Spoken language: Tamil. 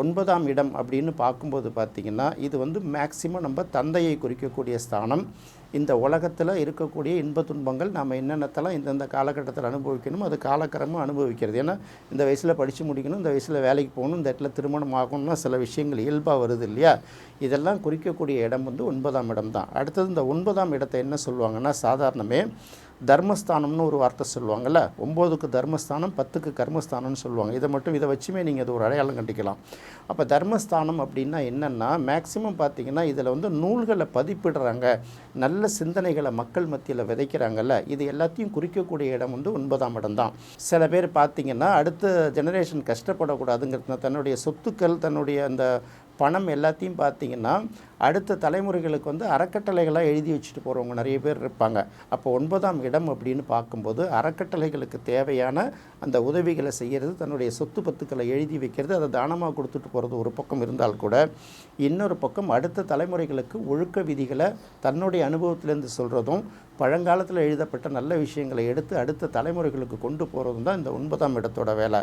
ஒன்பதாம் இடம் அப்படின்னு பார்க்கும்போது பார்த்திங்கன்னா இது வந்து மேக்சிமம் நம்ம தந்தையை குறிக்கக்கூடிய ஸ்தானம். இந்த உலகத்தில் இருக்கக்கூடிய இன்ப துன்பங்கள் நாம் என்னென்னத்தெல்லாம் இந்தந்த காலகட்டத்தில் அனுபவிக்கணும் அது காலக்கிரமம் அனுபவிக்கிறது. ஏன்னா இந்த வயசில் படித்து முடிக்கணும் இந்த வயசில் வேலைக்கு போகணும் இந்த இடத்துல திருமணம் ஆகணும்னா சில விஷயங்கள் இயல்பாக வருது இல்லையா? இதெல்லாம் குறிக்கக்கூடிய இடம் வந்து ஒன்பதாம் இடம் தான். அடுத்தது இந்த ஒன்பதாம் இடத்தை என்ன சொல்லுவாங்கன்னா சாதாரணமே தர்மஸ்தானம்னு ஒரு வார்த்தை சொல்லுவாங்கல்ல ஒம்போதுக்கு தர்மஸ்தானம் பத்துக்கு கர்மஸ்தானம்னு சொல்லுவாங்க. இதை மட்டும் இதை வச்சுமே நீங்கள் அது ஒரு அடையாளம் கண்டிக்கலாம். அப்போ தர்மஸ்தானம் அப்படின்னா என்னென்னா மேக்சிமம் பார்த்தீங்கன்னா இதில் வந்து நூல்களை பதிப்பிடுறாங்க. நல்ல சிந்தனைகளை மக்கள் மத்தியில் விதைக்கிறாங்கல்ல இது எல்லாத்தையும் குறிக்கக்கூடிய இடம் வந்து ஒன்பதாம் இடம் தான். சில பேர் பார்த்தீங்கன்னா அடுத்த ஜெனரேஷன் கஷ்டப்படக்கூடாதுங்கிறது தன்னுடைய சொத்துக்கள் தன்னுடைய அந்த பணம் எல்லாத்தையும் பார்த்தீங்கன்னா அடுத்த தலைமுறைகளுக்கு வந்து அறக்கட்டளைகளாக எழுதி வச்சுட்டு போகிறவங்க நிறைய பேர் இருப்பாங்க. அப்போ ஒன்பதாம் இடம் அப்படின்னு பார்க்கும்போது அறக்கட்டளைகளுக்கு தேவையான அந்த உதவிகளை செய்கிறது தன்னுடைய சொத்து பத்துக்களை எழுதி வைக்கிறது அதை தானமாக கொடுத்துட்டு போகிறது ஒரு பக்கம் இருந்தால் கூட இன்னொரு பக்கம் அடுத்த தலைமுறைகளுக்கு ஒழுக்க விதிகளை தன்னுடைய அனுபவத்திலேருந்து சொல்கிறதும் பழங்காலத்தில் எழுதப்பட்ட நல்ல விஷயங்களை எடுத்து அடுத்த தலைமுறைகளுக்கு கொண்டு போகிறதும் தான் இந்த ஒன்பதாம் இடத்தோட வேலை.